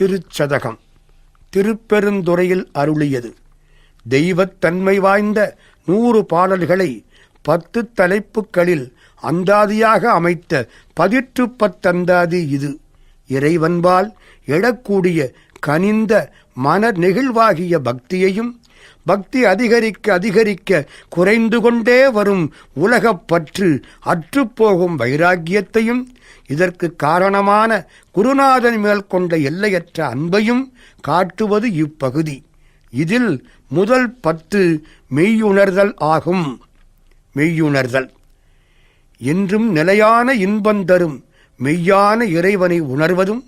திருச்சதகம். திருப்பெருந்துறையில் அருளியது. தெய்வத்தன்மை வாய்ந்த நூறு பாடல்களை பத்து தலைப்புகளில் அந்தாதியாக அமைத்த பதிற்று பத்தந்தாதி இது. இறைவன்பால் எழக்கூடிய கனிந்த மன நெகிழ்வாகிய பக்தியையும் பக்தி அதிகரிக்க அதிகரிக்க குறைந்து கொண்டே வரும் உலகப் பற்று அற்றுப்போகும் வைராக்கியத்தையும் இதற்கு காரணமான குருநாதன் மேல் கொண்ட எல்லையற்ற அன்பையும் காட்டுவது இப்பகுதி. இதில் முதல் பத்து மெய்யுணர்தல் ஆகும். மெய்யுணர்தல். என்றும் நிலையான இன்பம் தரும் மெய்யான இறைவனை உணர்வதும்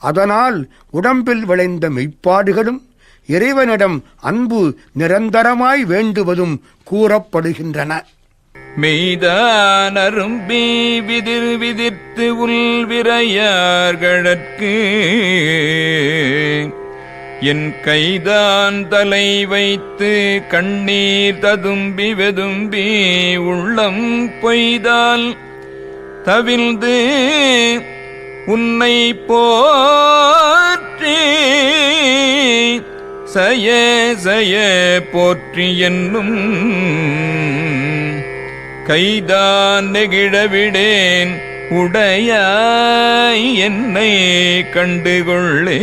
அதனால் உடம்பில் விளைந்த மெய்ப்பாடுகளும் இறைவனிடம் அன்பு நிரந்தரமாய் வேண்டுவதும் கூறப்படுகின்றன. மெய்தானரும்பி விதிர் விதிர்த்து உள்விரையார்களற்கு என் கைதான் தலை வைத்து கண்ணீர் ததும்பி வெதும்பி உள்ளம் பொய்தால் தவிழ்ந்து உன்னை போ சயே சயே போற்றி என்னும். கைதான் நெகிழவிடேன் உடையாய் என்னை கண்டுகொள்ளே.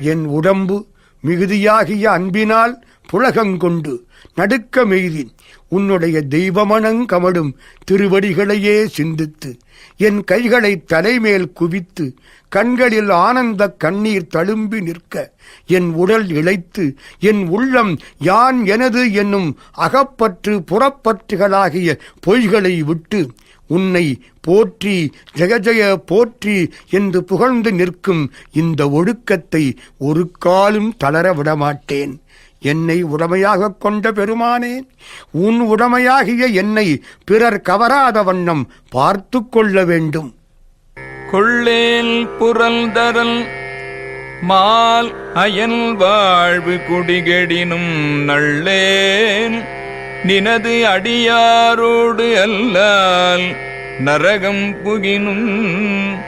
என் உடம்பு மிகுதியாகிய அன்பினால் புலகங்கொண்டு நடுக்க மெய்தி உன்னுடைய தெய்வமணங்கமடும் திருவடிகளையே சிந்தித்து என் கைகளை தலைமேல் குவித்து கண்களில் ஆனந்த கண்ணீர் தழும்பி நிற்க என் உடல் இழைத்து என் உள்ளம் யான் எனது என்னும் அகப்பற்று புறப்பற்றுகளாகிய பொய்களை விட்டு உன்னை போற்றி ஜெகஜெய போற்றி என்று புகழ்ந்து நிற்கும் இந்த ஒழுக்கத்தை ஒரு காலும் தளர விடமாட்டேன். என்னை உடமையாகக் கொண்ட பெருமானே உன் உடமையாகிய என்னை பிறர் கவராத வண்ணம் பார்த்து கொள்ள வேண்டும். கொள்ளேல் புரல்தரல் மால் அயல் வாழ்வு குடிகெடினும் நள்ளேன் நினது அடியாரோடு அல்லால் நரகம் புகினும்.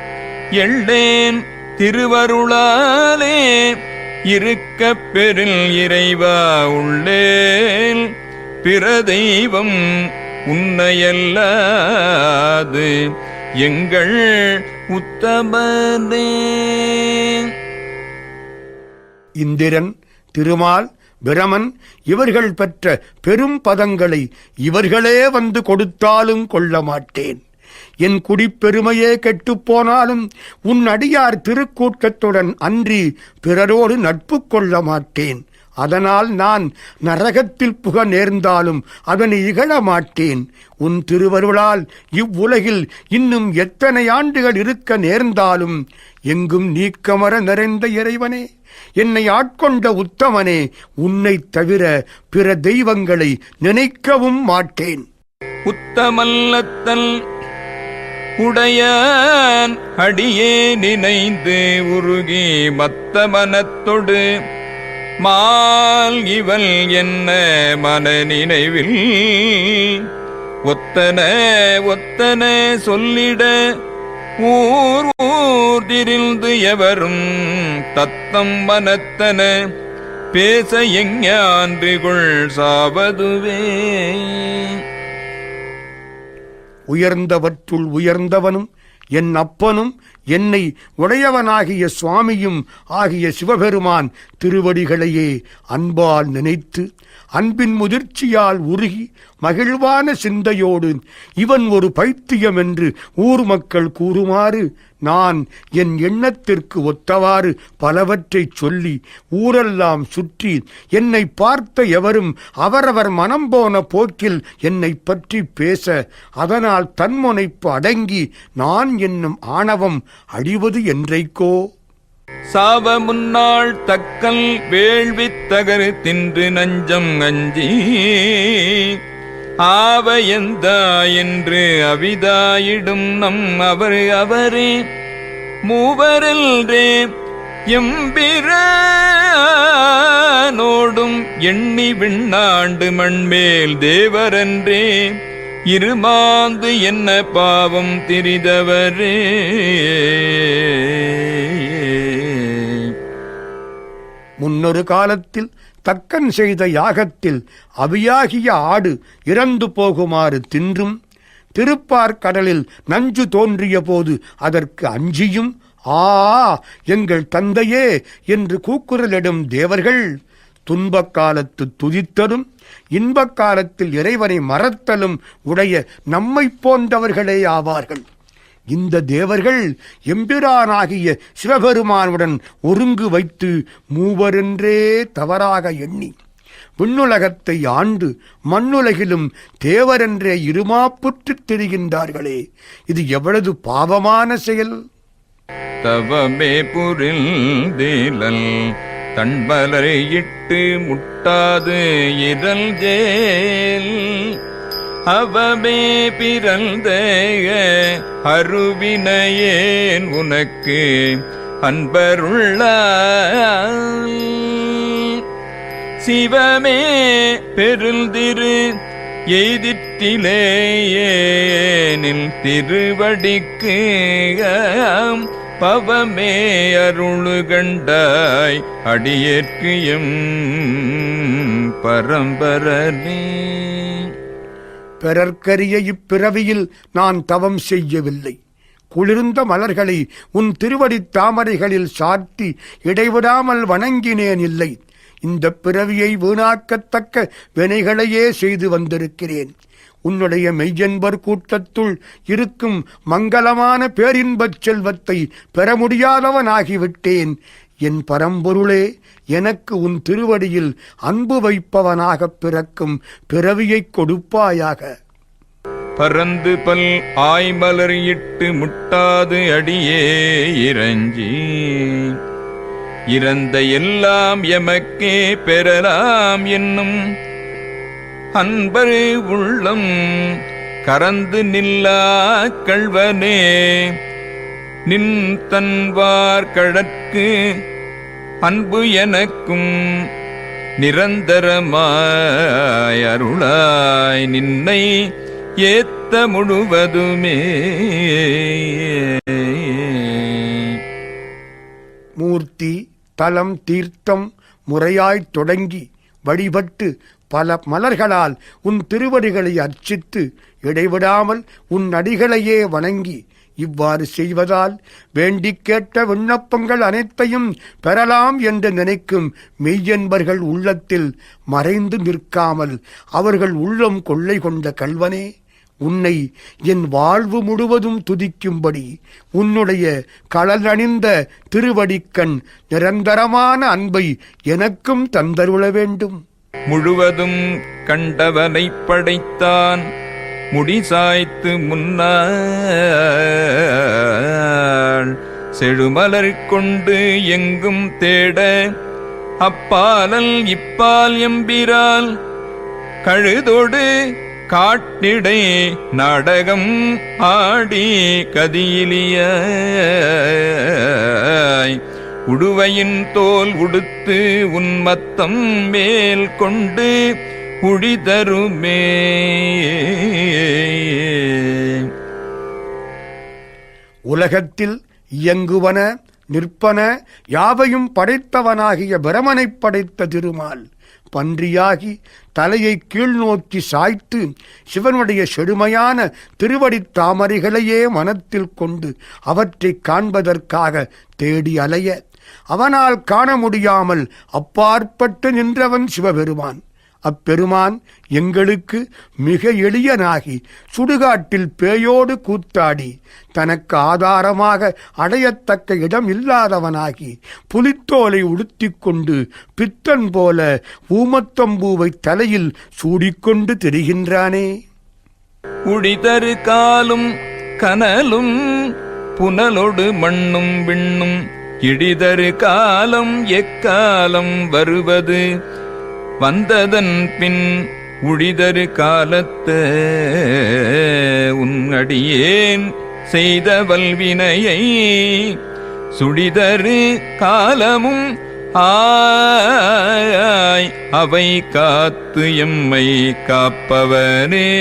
எள்ளேன் திருவருளாலே இருக்க பெரில் இறைவா உள்ளேல். பிற தெய்வம் உன்னையல்லாது எங்கள் உத்தமனே. இந்திரன் திருமால் பிரமன் இவர்கள் பெற்ற பெரும் பதங்களை இவர்களே வந்து கொடுத்தாலும் கொள்ள மாட்டேன். என் குடிப்பெருமையே கெட்டுப்போனாலும் உன் அடியார் திருக்கூட்டத்துடன் அன்றி பிறரோடு நட்பு கொள்ள மாட்டேன். அதனால் நான் நரகத்தில் புக நேர்ந்தாலும் அதனை இகழ மாட்டேன். உன் திருவருளால் இவ்வுலகில் இன்னும் எத்தனை ஆண்டுகள் இருக்க நேர்ந்தாலும் எங்கும் நீக்கமர நிறைந்த இறைவனே என்னை ஆட்கொண்ட உத்தமனே உன்னைத் தவிர பிற தெய்வங்களை நினைக்கவும் மாட்டேன். உத்தமல்லத்தல் உடையான் அடியே நினைந்து உருகி மத்த மனத்தொடு மால் இவள் என்ன மன நினைவில் ஒத்தன ஒத்தன சொல்லிட ஊர் ஊர் திரிந்து எவரும் தத்தம் மனத்தன. பேச எஞ்ஞான்றுகுள் சாவதுவே. உயர்ந்தவற்றுள் உயர்ந்தவனும் என் அப்பனும் என்னை உடையவனாகிய சுவாமியும் ஆகிய சிவபெருமான் திருவடிகளையே அன்பால் நினைத்து அன்பின் முதிர்ச்சியால் உருகி மகிழ்வான சிந்தையோடு இவன் ஒரு பைத்தியம் என்று ஊர் மக்கள் கூறுமாறு நான் என் எண்ணத்திற்கு ஒத்தவாறு பலவற்றைச் சொல்லி ஊரெல்லாம் சுற்றி என்னை பார்த்த எவரும் அவரவர் மனம் போன போக்கில் என்னை பற்றி பேச அதனால் தன்முனைப்பு அடங்கி நான் என்னும் ஆணவம் அழிவது என்றைக்கோ? சாவ முன்னாள் தக்கல் வேள்வி தகரு தின்று நஞ்சம் அஞ்சி ஆவ எந்தா என்று அவிதாயிடும் நம் அவர் அவரே. மூவரில்ரே எம்பிரானோடும் எண்ணி விண்ணாண்டு மண்மேல் தேவரன்றே. இருமாந்து என்ன பாவம் திரிதவரே? முன்னொரு காலத்தில் தக்கன் செய்த யாகத்தில் அவியாகிய ஆடு இறந்து போகுமாறு தின்றும் திருப்பார் கடலில் நஞ்சு தோன்றிய போது அதற்கு அஞ்சியும் ஆ எங்கள் தந்தையே என்று கூக்குரலிடும் தேவர்கள் துன்பக் காலத்து துதித்தலும் இன்பக் காலத்தில் இறைவனை மறத்தலும் உடைய நம்மைப் போன்றவர்களே ஆவார்கள். இந்த தேவர்கள் எம்பிரானாகிய சிவபெருமானுடன் ஒருங்கு வைத்து மூவரென்றே தவறாக எண்ணி விண்ணுலகத்தை ஆண்டு மண்ணுலகிலும் தேவரென்றே இருமாப்புற்றுத் திரிகின்றார்களே. இது எவ்வளவு பாவமான செயல்? தவமே புரிந்தீலல் தண்பலரை இட்டு முட்டாது இரல் ஜேல். அவமே பிறந்த அருவினையேன் உனக்கு அன்பருள்ள சிவமே பெருந்திரு எய்திட்டிலேயே எய்திற்றிலேயேனில் திருவடிக்கு பவமே அருளு கண்டாய் அடியேற்கியும் எம் பரம்பரனே. பிறர்க்கரிய இப்பிறவியில் நான் தவம் செய்யவில்லை. குளிர்ந்த மலர்களை உன் திருவடித் தாமரைகளில் சாத்தி இடைவிடாமல் வணங்கினேன் இல்லை. இந்த பிறவியை வீணாக்கத்தக்க வினைகளையே செய்து வந்திருக்கிறேன். உன்னுடைய மெய்யன்பர் கூட்டத்துள் இருக்கும் மங்களமான பேரின்பச் செல்வத்தை பெற முடியாதவனாகிவிட்டேன். என் பரம்பொருளே எனக்கு உன் திருவடியில் அன்பு வைப்பவனாகப் பிறக்கும் பிறவியைக் கொடுப்பாயாக. பறந்து பல் ஆய்மலர் இட்டு முட்டாது அடியே இறஞ்சி. இறந்த எல்லாம் எமக்கே பெறலாம் என்னும் அன்பரே உள்ளம் கரந்து நில்லா கழ்வனே நின் தன்வார் கழற்கு அன்பு எனக்கும் நிரந்தரமாய் அருளாய் நின்னை ஏத்த முழுவதுமே. மூர்த்தி தலம் தீர்த்தம் முறையாய்த் தொடங்கி வழிபட்டு பல மலர்களால் உன் திருவடிகளை அர்ச்சித்து இடைவிடாமல் உன் அடிகளையே வணங்கி இவ்வாறு செய்வதால் வேண்டிக் கேட்ட விண்ணப்பங்கள் அனைத்தையும் பெறலாம் என்று நினைக்கும் மெய்யன்பர்கள் உள்ளத்தில் மறைந்து நிற்காமல் அவர்கள் உள்ளம் கொள்ளை கொண்ட கல்வனே உன்னை என் வாழ்வு முழுவதும் துதிக்கும்படி உன்னுடைய களலணிந்த திருவடிக்கண் நிரந்தரமான அன்பை எனக்கும் தந்தருள வேண்டும். முழுவதும் கண்டவனைப் படைத்தான். முடிசாய்த்து முன்னாள் செழுமலர் கொண்டு எங்கும் தேட. அப்பாலல் இப்பால் எம்பிரால் கழுதொடு காட்டிடை நாடகம் ஆடி கதியிலியாய். உடுவையின் தோல் உடுத்து உன்மத்தம் மேல் கொண்டு குடிதருமே. உலகத்தில் இயங்குவன நிற்பன யாவையும் படைத்தவனாகிய பிரமனைப் படைத்த திருமால் பன்றியாகி தலையை கீழ்நோக்கி சாய்த்து சிவனுடைய செழுமையான திருவடித் தாமரைகளையே மனத்தில் கொண்டு அவற்றைக் காண்பதற்காக தேடி அலைய அவனால் காண முடியாமல் அப்பாற்பட்டு நின்றவன் சிவபெருமான். அப்பெருமான் எங்களுக்கு மிக எளியனாகி சுடுகாட்டில் பேயோடு கூத்தாடி தனக்கு ஆதாரமாக அடையத்தக்க இடம் இல்லாதவனாகி புலித்தோலை உடுத்திக்கொண்டு பித்தன் போல ஊமத்தம்பூவை தலையில் சூடிக்கொண்டு தெரிகின்றானே. உடிதரு காலும் கனலும் புனலொடு மண்ணும் விண்ணும் இடிதரு காலம் எக்காலம் வருவது? வந்ததன் பின் உழிதரு காலத்த உன்னடியேன் செய்த வல்வினையை சுடிதரு காலமும் ஆய் அவை காத்து எம்மை காப்பவனே.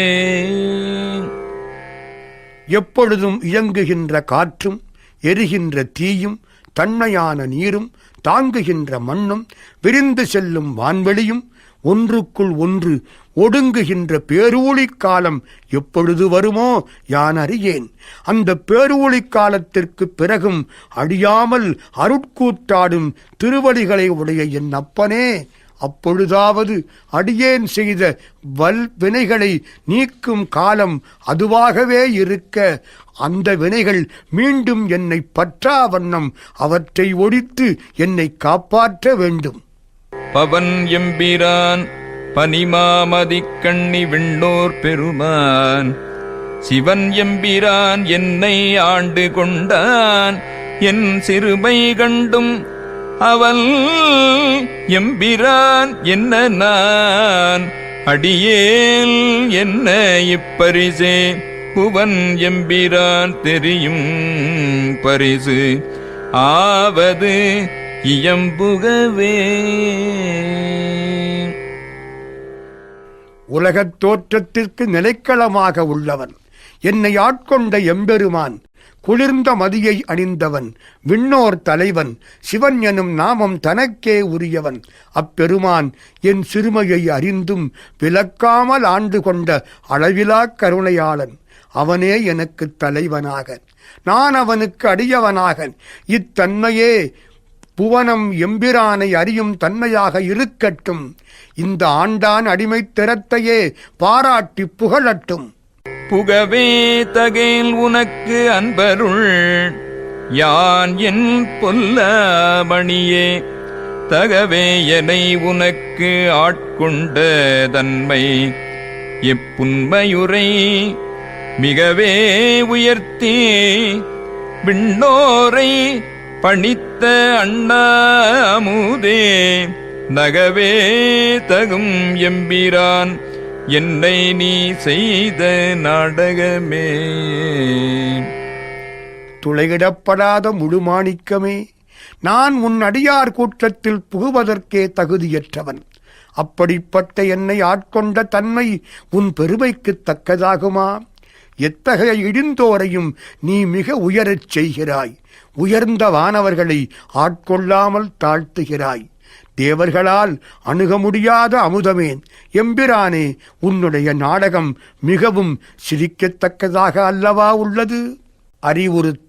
எப்பொழுதும் இயங்குகின்ற காற்றும் எரிகின்ற தீயும் தன்மையான நீரும் தாங்குகின்ற மண்ணும் விரிந்து செல்லும் வான்வெளியும் ஒன்றுக்குள் ஒன்று ஒடுங்குகின்ற பேரூழிக் காலம் எப்பொழுது வருமோ யான் அறியேன். அந்த பேரூழிக் காலத்திற்கு பிறகும் அழியாமல் அருட்கூத்தாடும் திருவடிகளை உடைய என் அப்பனே அப்பொழுதாவது அடியேன் செய்த வல் வினைகளை நீக்கும் காலம் அதுவாகவே இருக்க. அந்த வினைகள் மீண்டும் என்னை பற்றா வண்ணம் அவற்றை ஒழித்து என்னை காப்பாற்ற வேண்டும். பவன் எம்பிரான் பனிமாமதி கண்ணி விண்ணோர் பெருமான். சிவன் எம்பிரான் என்னை ஆண்டு கொண்டான். என் சிறுமை கண்டும் அவன் எம்பிரான் என்ன நான்? அடியேல் என்ன இப்பரிசே? புவன் எம்பிரான் தெரியும் பரிசு. ஆவது இயம்புகவே. உலகத் தோற்றத்திற்கு நிலைக்களமாக உள்ளவன். என்னை ஆட்கொண்ட எம்பெருமான் குளிர்ந்த மதியை அணிந்தவன் விண்ணோர் தலைவன் சிவன் எனும் நாமம் தனக்கே உரியவன். அப்பெருமான் என் சிறுமையை அறிந்தும் விலக்காமல் ஆண்டு கொண்ட அளவிலா கருணையாளன். அவனே எனக்கு தலைவனாக. நான் அவனுக்கு அடியவனாக. இத்தன்மையே புவனம் எம்பிரானை அறியும் தன்மையாக இருக்கட்டும். இந்த ஆண்டான் அடிமைத் திறத்தையே பாராட்டி புகழட்டும். புகவே தகையில் உனக்கு அன்பருள். யான் என் பொல்லமணியே தகவே எனை உனக்கு ஆட்கொண்ட தன்மை. எப்புண்மையுரை மிகவே உயர்த்தி விண்ணோரை பணித்த அண்ணாமுதே நகவே தகும் எம்பிரான். என்னை நீ செய்த நாடகமே. துளையிடப்படாத முழுமாணிக்கமே நான் உன் அடியார் கூட்டத்தில் புகுவதற்கே தகுதியற்றவன். அப்படிப்பட்ட என்னை ஆட்கொண்ட தன்மை உன் பெருமைக்குத் தக்கதாகுமா? எத்தகைய இடிந்தோரையும் நீ மிக உயரச் செய்கிறாய். உயர்ந்த வானவர்களை ஆட்கொள்ளாமல் தாழ்த்துகிறாய். தேவர்களால் அணுக முடியாத அமுதமேன் எம்பிரானே உன்னுடைய நாடகம் மிகவும் சிரிக்கத்தக்கதாக அல்லவா உள்ளது? அறிவுறுத்தல்.